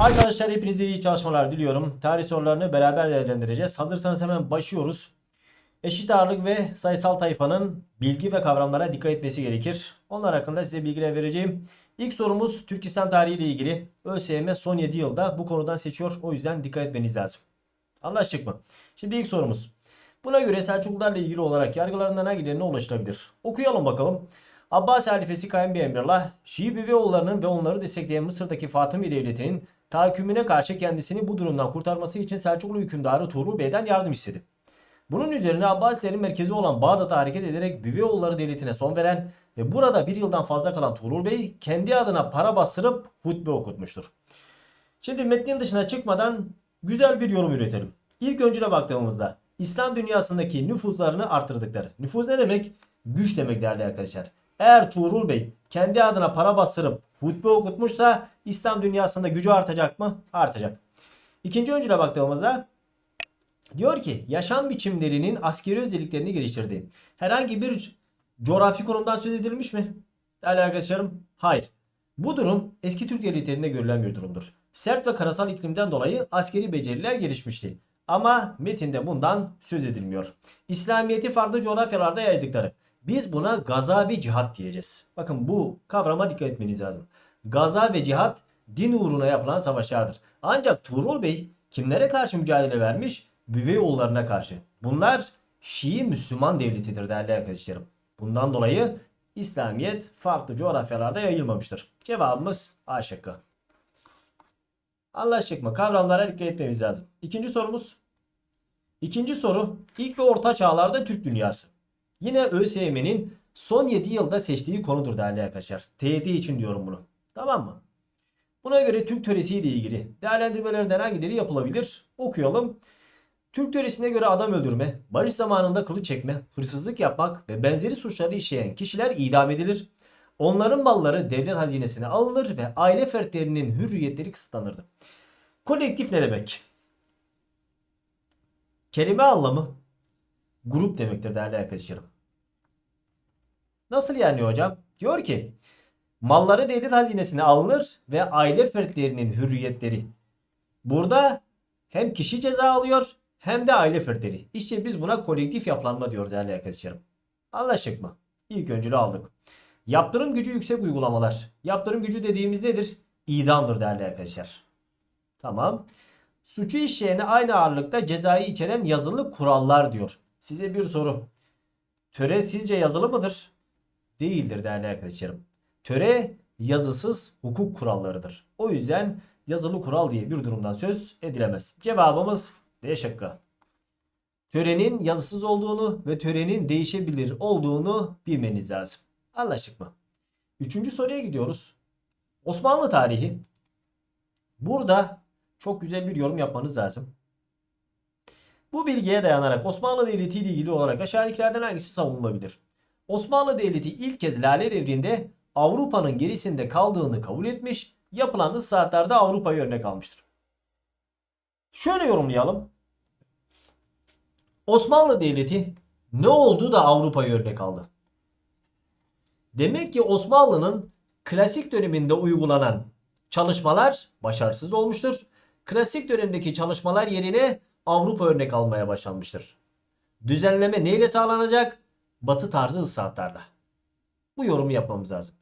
Arkadaşlar hepinize iyi çalışmalar diliyorum. Tarih sorularını beraber değerlendireceğiz. Hazırsanız hemen başlıyoruz. Eşit ağırlık ve sayısal tayfanın bilgi ve kavramlara dikkat etmesi gerekir. Onlar hakkında size bilgiler vereceğim. İlk sorumuz Türkistan tarihi ile ilgili. ÖSYM son 7 yılda bu konudan seçiyor. O yüzden dikkat etmeniz lazım. Anlaştık mı? Şimdi ilk sorumuz. Buna göre Selçuklularla ilgili olarak yargılarından hangilerine ulaşılabilir? Okuyalım bakalım. Abbas halifesi Kayın Emrullah, Şii Büveoğullarının ve onları destekleyen Mısır'daki Fatımi Devleti'nin tahakkümüne karşı kendisini bu durumdan kurtarması için Selçuklu hükümdarı Tuğrul Bey'den yardım istedi. Bunun üzerine Abbasilerin merkezi olan Bağdat'a hareket ederek Büveoğulları Devleti'ne son veren ve burada bir yıldan fazla kalan Tuğrul Bey kendi adına para bastırıp hutbe okutmuştur. Şimdi metnin dışına çıkmadan güzel bir yorum üretelim. İlk öncüne baktığımızda İslam dünyasındaki nüfuzlarını artırdıkları. Nüfuz ne demek? Güç demek değerli arkadaşlar. Eğer Tuğrul Bey kendi adına para bastırıp hutbe okutmuşsa İslam dünyasında gücü artacak mı? Artacak. İkinci öncüne baktığımızda diyor ki yaşam biçimlerinin askeri özelliklerini geliştirdi. Herhangi bir coğrafi konumdan söz edilmiş mi? Değerli arkadaşlarım hayır. Bu durum eski Türk devletlerinde görülen bir durumdur. Sert ve karasal iklimden dolayı askeri beceriler gelişmişti. Ama metinde bundan söz edilmiyor. İslamiyet'i farklı coğrafyalarda yaydıkları. Biz buna gaza ve cihat diyeceğiz. Bakın bu kavrama dikkat etmeniz lazım. Gaza ve cihat din uğruna yapılan savaşlardır. Ancak Tuğrul Bey kimlere karşı mücadele vermiş? Büveyoğullarına karşı. Bunlar Şii Müslüman devletidir değerli arkadaşlarım. Bundan dolayı İslamiyet farklı coğrafyalarda yayılmamıştır. Cevabımız A şıkkı. Anlaştık mı? Kavramlara dikkat etmemiz lazım. İkinci sorumuz. İkinci soru ilk ve orta çağlarda Türk dünyası. Yine ÖSYM'nin son 7 yılda seçtiği konudur değerli arkadaşlar. TYT için diyorum bunu. Tamam mı? Buna göre Türk töresiyle ilgili değerlendirmelerden hangileri yapılabilir? Okuyalım. Türk töresine göre adam öldürme, barış zamanında kılıç çekme, hırsızlık yapmak ve benzeri suçları işleyen kişiler idam edilir. Onların malları devlet hazinesine alınır ve aile fertlerinin hürriyetleri kısıtlanırdı. Kolektif ne demek? Kelime anlamı grup demektir değerli arkadaşlarım. Nasıl yani hocam? Diyor ki malları devlet hazinesine alınır ve aile fertlerinin hürriyetleri. Burada hem kişi ceza alıyor hem de aile fertleri. İşte biz buna kolektif yapılanma diyoruz değerli arkadaşlarım. Anlaştık mı? İlk öncülü aldık. Yaptırım gücü yüksek uygulamalar. Yaptırım gücü dediğimiz nedir? İdamdır değerli arkadaşlar. Tamam. Suçu işleyene aynı ağırlıkta cezayı içeren yazılı kurallar diyor. Size bir soru. Töre sizce yazılı mıdır? Değildir değerli arkadaşlarım. Töre yazısız hukuk kurallarıdır. O yüzden yazılı kural diye bir durumdan söz edilemez. Cevabımız D şıkkı. Törenin yazısız olduğunu ve törenin değişebilir olduğunu bilmeniz lazım. Anlaştık mı? Üçüncü soruya gidiyoruz. Osmanlı tarihi. Burada çok güzel bir yorum yapmanız lazım. Bu bilgiye dayanarak Osmanlı Devleti ile ilgili olarak aşağıdakilerden hangisi savunulabilir? Osmanlı Devleti ilk kez Lale devrinde Avrupa'nın gerisinde kaldığını kabul etmiş, yapılan ıslahatlarda Avrupa'yı örnek almıştır. Şöyle yorumlayalım. Osmanlı Devleti ne oldu da Avrupa'yı örnek aldı? Demek ki Osmanlı'nın klasik döneminde uygulanan çalışmalar başarısız olmuştur. Klasik dönemdeki çalışmalar yerine Avrupa örnek almaya başlanmıştır. Düzenleme neyle sağlanacak? Batı tarzı ıslahatlarla. Bu yorumu yapmamız lazım.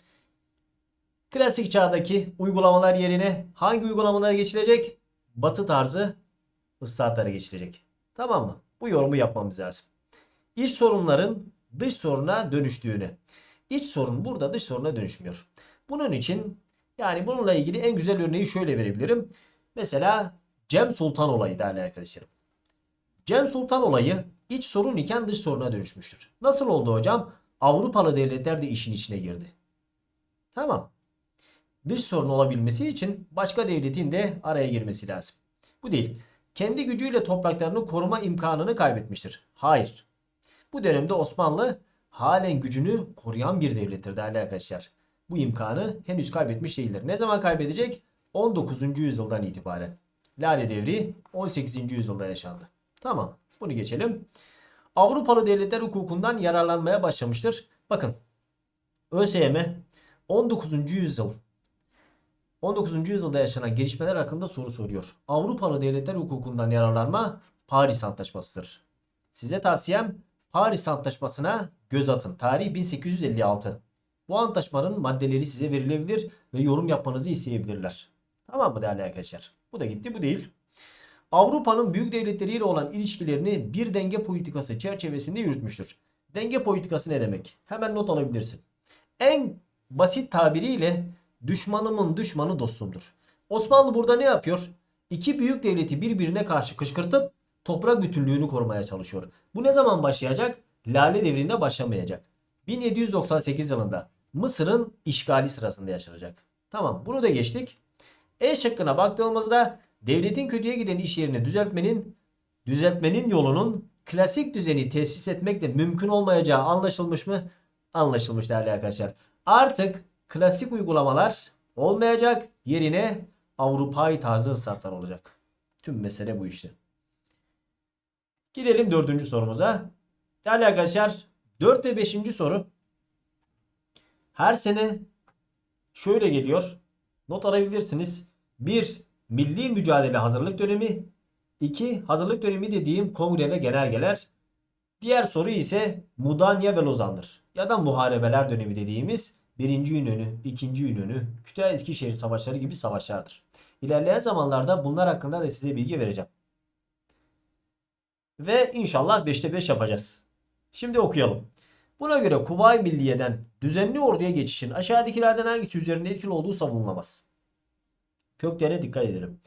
Klasik çağdaki uygulamalar yerine hangi uygulamalara geçilecek? Batı tarzı ıslahatlara geçilecek. Tamam mı? Bu yorumu yapmamız lazım. İç sorunların dış soruna dönüştüğünü. İç sorun burada dış soruna dönüşmüyor. Bunun için yani bununla ilgili en güzel örneği şöyle verebilirim. Mesela Cem Sultan olayı değerli arkadaşlarım. Cem Sultan olayı iç sorun iken dış soruna dönüşmüştür. Nasıl oldu hocam? Avrupalı devletler de işin içine girdi. Tamam. Dış sorun olabilmesi için başka devletin de araya girmesi lazım. Bu değil. Kendi gücüyle topraklarını koruma imkanını kaybetmiştir. Hayır. Bu dönemde Osmanlı halen gücünü koruyan bir devlettir değerli arkadaşlar. Bu imkanı henüz kaybetmiş değildir. Ne zaman kaybedecek? 19. yüzyıldan itibaren. Lale devri 18. yüzyılda yaşandı. Tamam. Bunu geçelim. Avrupalı devletler hukukundan yararlanmaya başlamıştır. Bakın. ÖSYM 19. yüzyıl 19. yüzyılda yaşanan gelişmeler hakkında soru soruyor. Avrupalı devletler hukukundan yararlanma Paris Antlaşması'dır. Size tavsiyem Paris Antlaşması'na göz atın. Tarih 1856. Bu antlaşmanın maddeleri size verilebilir ve yorum yapmanızı isteyebilirler. Tamam mı değerli arkadaşlar? Bu da gitti bu değil. Avrupa'nın büyük devletleriyle olan ilişkilerini bir denge politikası çerçevesinde yürütmüştür. Denge politikası ne demek? Hemen not alabilirsin. En basit tabiriyle düşmanımın düşmanı dostumdur. Osmanlı burada ne yapıyor? İki büyük devleti birbirine karşı kışkırtıp toprak bütünlüğünü korumaya çalışıyor. Bu ne zaman başlayacak? Lale devrinde başlamayacak. 1798 yılında Mısır'ın işgali sırasında yaşanacak. Tamam bunu da geçtik. E şıkkına baktığımızda devletin kötüye giden işlerini düzeltmenin düzeltmenin yolunun klasik düzeni tesis etmekle mümkün olmayacağı anlaşılmış mı? Anlaşılmış değerli arkadaşlar. Artık klasik uygulamalar olmayacak. Yerine Avrupa'yı tarzı ıslahatlar olacak. Tüm mesele bu işte. Gidelim dördüncü sorumuza. Değerli arkadaşlar 4 ve 5. soru her sene şöyle geliyor. Not alabilirsiniz. 1. Milli mücadele hazırlık dönemi. 2. Hazırlık dönemi dediğim kongre ve genelgeler. Diğer soru ise Mudanya ve Lozan'dır. Ya da muharebeler dönemi dediğimiz 1. İnönü, 2. İnönü, Kütahya Eskişehir savaşları gibi savaşlardır. İlerleyen zamanlarda bunlar hakkında da size bilgi vereceğim. Ve inşallah 5'te 5 yapacağız. Şimdi okuyalım. Buna göre Kuvayi Milliye'den düzenli orduya geçişin aşağıdakilerden hangisi üzerinde etkili olduğu savunulamaz. Köklere dikkat edelim.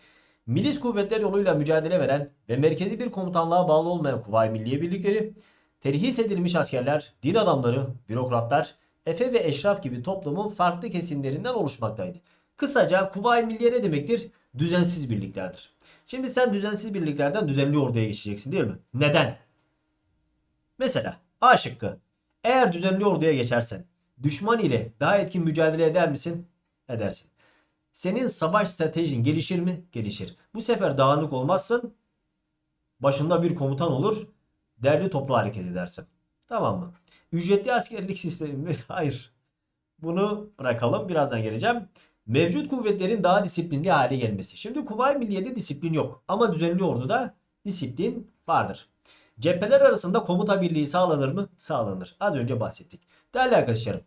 Milis kuvvetler yoluyla mücadele veren ve merkezi bir komutanlığa bağlı olmayan Kuvayi Milliye birlikleri, terhis edilmiş askerler, din adamları, bürokratlar, efe ve eşraf gibi toplumun farklı kesimlerinden oluşmaktaydı. Kısaca Kuvayi Milliye ne demektir? Düzensiz birliklerdir. Şimdi sen düzensiz birliklerden düzenli orduya geçeceksin değil mi? Neden? Mesela A şıkkı. Eğer düzenli orduya geçersen düşman ile daha etkin mücadele eder misin? Edersin. Senin savaş stratejin gelişir mi? Gelişir. Bu sefer dağınık olmazsın. Başında bir komutan olur. Derli toplu hareket edersin. Tamam mı? Ücretli askerlik sistemi mi? Hayır. Bunu bırakalım. Birazdan geleceğim. Mevcut kuvvetlerin daha disiplinli hale gelmesi. Şimdi Kuvayi Milliye'de disiplin yok. Ama düzenli orduda disiplin vardır. Cepheler arasında komuta birliği sağlanır mı? Sağlanır. Az önce bahsettik. Değerli arkadaşlarım.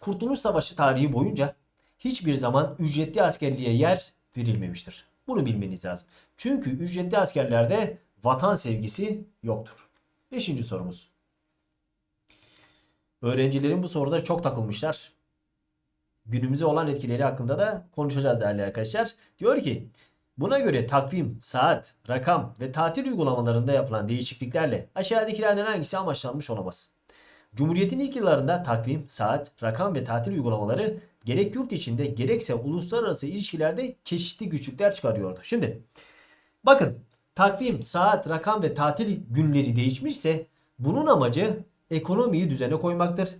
Kurtuluş Savaşı tarihi boyunca hiçbir zaman ücretli askerliğe yer verilmemiştir. Bunu bilmeniz lazım. Çünkü ücretli askerlerde vatan sevgisi yoktur. Beşinci sorumuz. Öğrencilerin bu soruda çok takılmışlar. Günümüze olan etkileri hakkında da konuşacağız değerli arkadaşlar. Diyor ki Buna göre takvim, saat, rakam ve tatil uygulamalarında yapılan değişikliklerle aşağıdakilerden hangisi amaçlanmış olamaz? Cumhuriyetin ilk yıllarında takvim, saat, rakam ve tatil uygulamaları gerek yurt içinde gerekse uluslararası ilişkilerde çeşitli güçlükler çıkarıyordu. Şimdi bakın takvim, saat, rakam ve tatil günleri değişmişse bunun amacı ekonomiyi düzene koymaktır.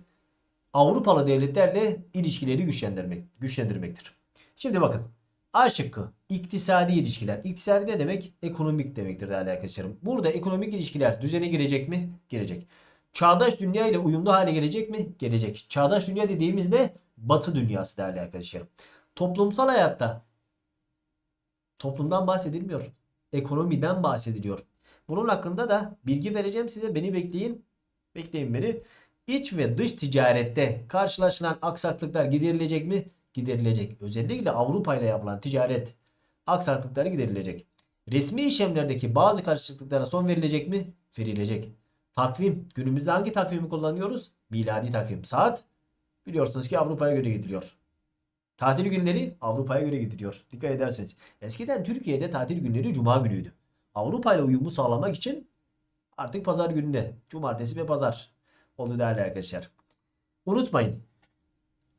Avrupalı devletlerle ilişkileri güçlendirmek, güçlendirmektir. Şimdi bakın A şıkkı iktisadi ilişkiler. İktisadi ne demek? Ekonomik demektir değerli arkadaşlarım. Burada ekonomik ilişkiler düzene girecek mi? Girecek. Çağdaş dünya ile uyumlu hale gelecek mi? Gelecek. Çağdaş dünya dediğimiz ne? Batı dünyası değerli arkadaşlarım. Toplumsal hayatta toplumdan bahsedilmiyor. Ekonomiden bahsediliyor. Bunun hakkında da bilgi vereceğim size. Beni bekleyin. Bekleyin beni. İç ve dış ticarette karşılaşılan aksaklıklar giderilecek mi? Giderilecek. Özellikle Avrupa ile yapılan ticaret aksaklıkları giderilecek. Resmi işlemlerdeki bazı karışıklıklara son verilecek mi? Verilecek. Takvim. Günümüzde hangi takvimi kullanıyoruz? Miladi takvim. Saat biliyorsunuz ki Avrupa'ya göre gidiliyor. Tatil günleri Avrupa'ya göre gidiliyor. Dikkat ederseniz. Eskiden Türkiye'de tatil günleri cuma günüydü. Avrupa ile uyumu sağlamak için artık pazar gününde. Cumartesi ve pazar oldu değerli arkadaşlar. Unutmayın.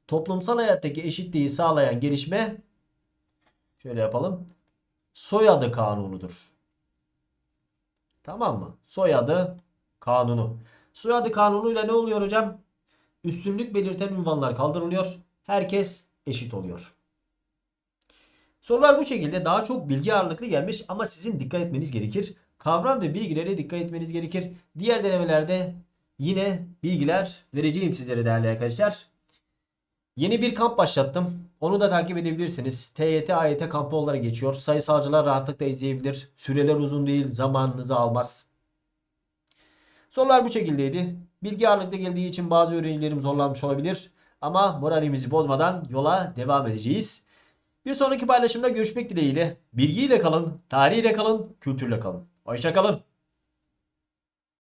Toplumsal hayattaki eşitliği sağlayan gelişme şöyle yapalım. Soyadı kanunudur. Tamam mı? Soyadı kanunu. Soyadı kanunuyla ne oluyor hocam? Üstünlük belirten ünvanlar kaldırılıyor. Herkes eşit oluyor. Sorular bu şekilde daha çok bilgi ağırlıklı gelmiş ama sizin dikkat etmeniz gerekir. Kavram ve bilgilere dikkat etmeniz gerekir. Diğer denemelerde yine bilgiler vereceğim sizlere değerli arkadaşlar. Yeni bir kamp başlattım. Onu da takip edebilirsiniz. TYT, AYT kampı olarak geçiyor. Sayısalcılar rahatlıkla izleyebilir. Süreler uzun değil, zamanınızı almaz. Sorular bu şekildeydi. Bilgi ağırlıklı geldiği için bazı öğrencilerim zorlanmış olabilir. Ama moralimizi bozmadan yola devam edeceğiz. Bir sonraki paylaşımda görüşmek dileğiyle. Bilgiyle kalın, tarihiyle kalın, kültürle kalın. Hoşça kalın.